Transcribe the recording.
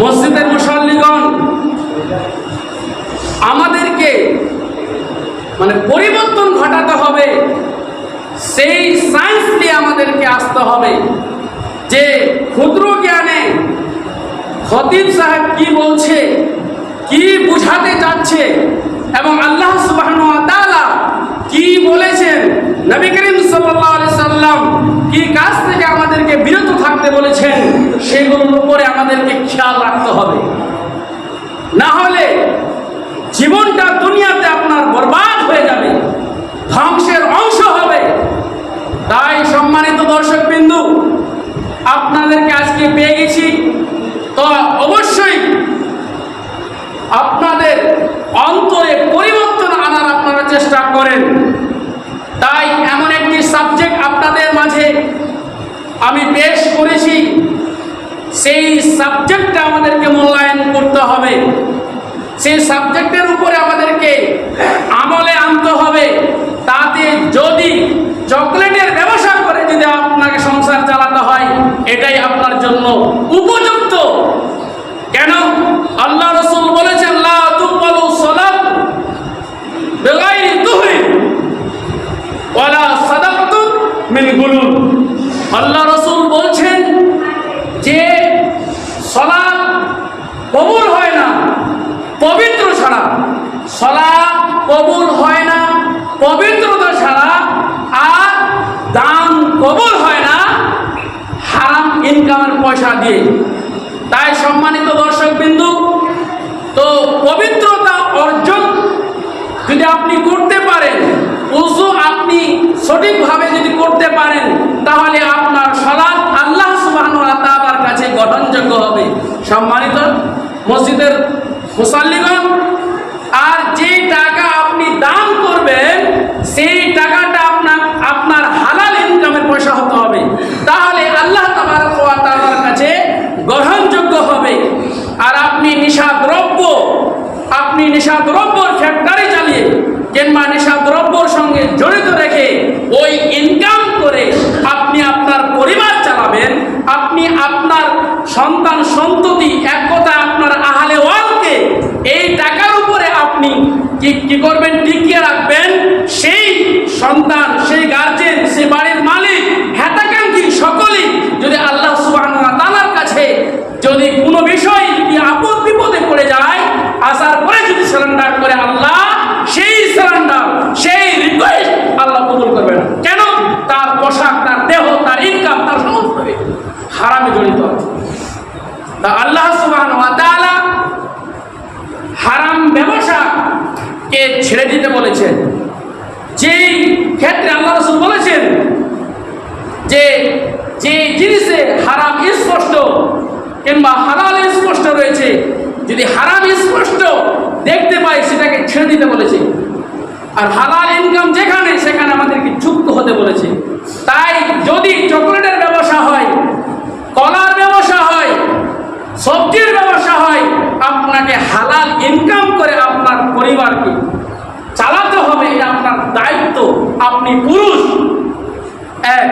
মসজিদের মুসল্লিগণ, আমাদেরকে মানে পরিবর্তন ঘটাতে হবে, সেই সায়েন্স নিয়ে আমাদেরকে আসতে হবে। যে ক্ষুদ্র জ্ঞানে খতিব সাহেব কি বলছে, কি বুঝাতে চাচ্ছে, এবং আল্লাহ তাআলা কি বলেছেন, নবী করিম সাল্লাম কি কাজ থেকে আমাদেরকে বিরত থাকতে বলেছেন সেগুলোর উপরে আমাদেরকে খেয়াল রাখতে হবে। না হলে জীবনটা দুনিয়াতে আপনার বরবাদ হয়ে যাবে, ধ্বংসের অংশ হবে। তাই সম্মানিত দর্শক বিন্দু আপনাদেরকে আজকে পেয়ে গেছি। তো অবশ্যই আপনাদের অন্তরে পরিবর্তন আনার আপনারা চেষ্টা করেন। তাই এমন একটি সাবজেক্ট আপনাদের মাঝে আমি পেশ করেছি। সেই সাবজেক্টটা আমাদেরকে মূল্যায়ন করতে হবে। সেই সাবজেক্টের উপরে আমাদেরকে আমলে আনতে হবে। তাতে যদি চকলেটের ব্যবসা করে যদি আপনাকে সংসার চালাতে হয়, এটাই আপনার জন্য উপযুক্ত। কেন? আল্লাহ রসুল বলেছেন আল্লাহ তুকবালু সালাত বিগাইরি তুহরি ওয়ালা সাদাকাতু মিন গুলুল আল্লাহ রসুল বলছেন যে সলাৎ কবুল হয় না, পবিত্র ছাড়া। সলা কবুল হয় না, পবিত্রতা ছাড়া আর দাম কবুল হয় না, হারাম ইনকামের পয়সা দিয়ে। তাই সম্মানিত দর্শক বিন্দু তো পবিত্রতা অর্জন যদি আপনি করতে পারেন উজু আপনি সঠিকভাবে যদি করতে পারেন তাহলে আপনার সলাৎ আল্লাহ সুবহানাহু ওয়া তাআলার কাছে গঠনযোগ্য হবে সম্মানিত মসজিদের মুসাল্লিগণ, আর যে টাকা আপনি দান করবেন, সেই টাকাটা আপনার আপনার হালাল ইনকামের পয়সা হতে হবে। তাহলে আল্লাহ তাআলার কাছে গ্রহণযোগ্য হবে। আর আপনি দ্রব্য আপনি দ্রব্যর ফ্যাক্টরি চালিয়ে, কিংবা দ্রব্যর সঙ্গে জড়িত রেখে ওই ইনকাম করে আপনি আপনার পরিবার চালাবেন আপনি আপনার সন্তান সন্ততি এক কথা আপনার আহালে ওয়ালকে এই টাকার উপরে আপনি কি কি করবেন টিকিয়ে রাখবেন? সেই সন্তান সেই গার্জেন সে বাড়ির মালিক হেতাকাঙ্ক্ষী সকলেই যদি আল্লাহ সুবহানাহু ওয়া তাআলার কাছে যদি কোনো বিষয় কি আপদ বিপদে পড়ে যায় আসার পরে যদি সারেন্ডার করে আল্লাহ সেই সারেন্ডার সেই রিকোয়েস্ট আল্লাহ কবুল করবে না কেন তার পোশাক তার দেহ তার ইনকাম তার সমস্ত কিছু হারামে জড়িত আছে তা আল্লাহ সুবহানাহু ওয়া তাআলা হারাম ব্যবসাকে ছেড়ে দিতে বলেছেন। যেই ক্ষেত্রে আল্লাহ রসুল বলেছেন যে যে জিনিসে হারাম স্পষ্ট কিংবা হালাল স্পষ্ট রয়েছে, যদি হারাম স্পষ্ট দেখতে পাই, সেটাকে ছেড়ে দিতে বলেছে। আর হালাল ইনকাম যেখানে, সেখানে আমাদেরকে যুক্ত হতে বলেছে। তাই যদি চকলেটের ব্যবসা হয়, কলার ব্যবসা হয়, সবজির ব্যবসা হয়, আপনাকে হালাল ইনকাম করে আপনার পরিবারকে চালাতে হবে এটা আপনার দায়িত্ব। আপনি পুরুষ। এক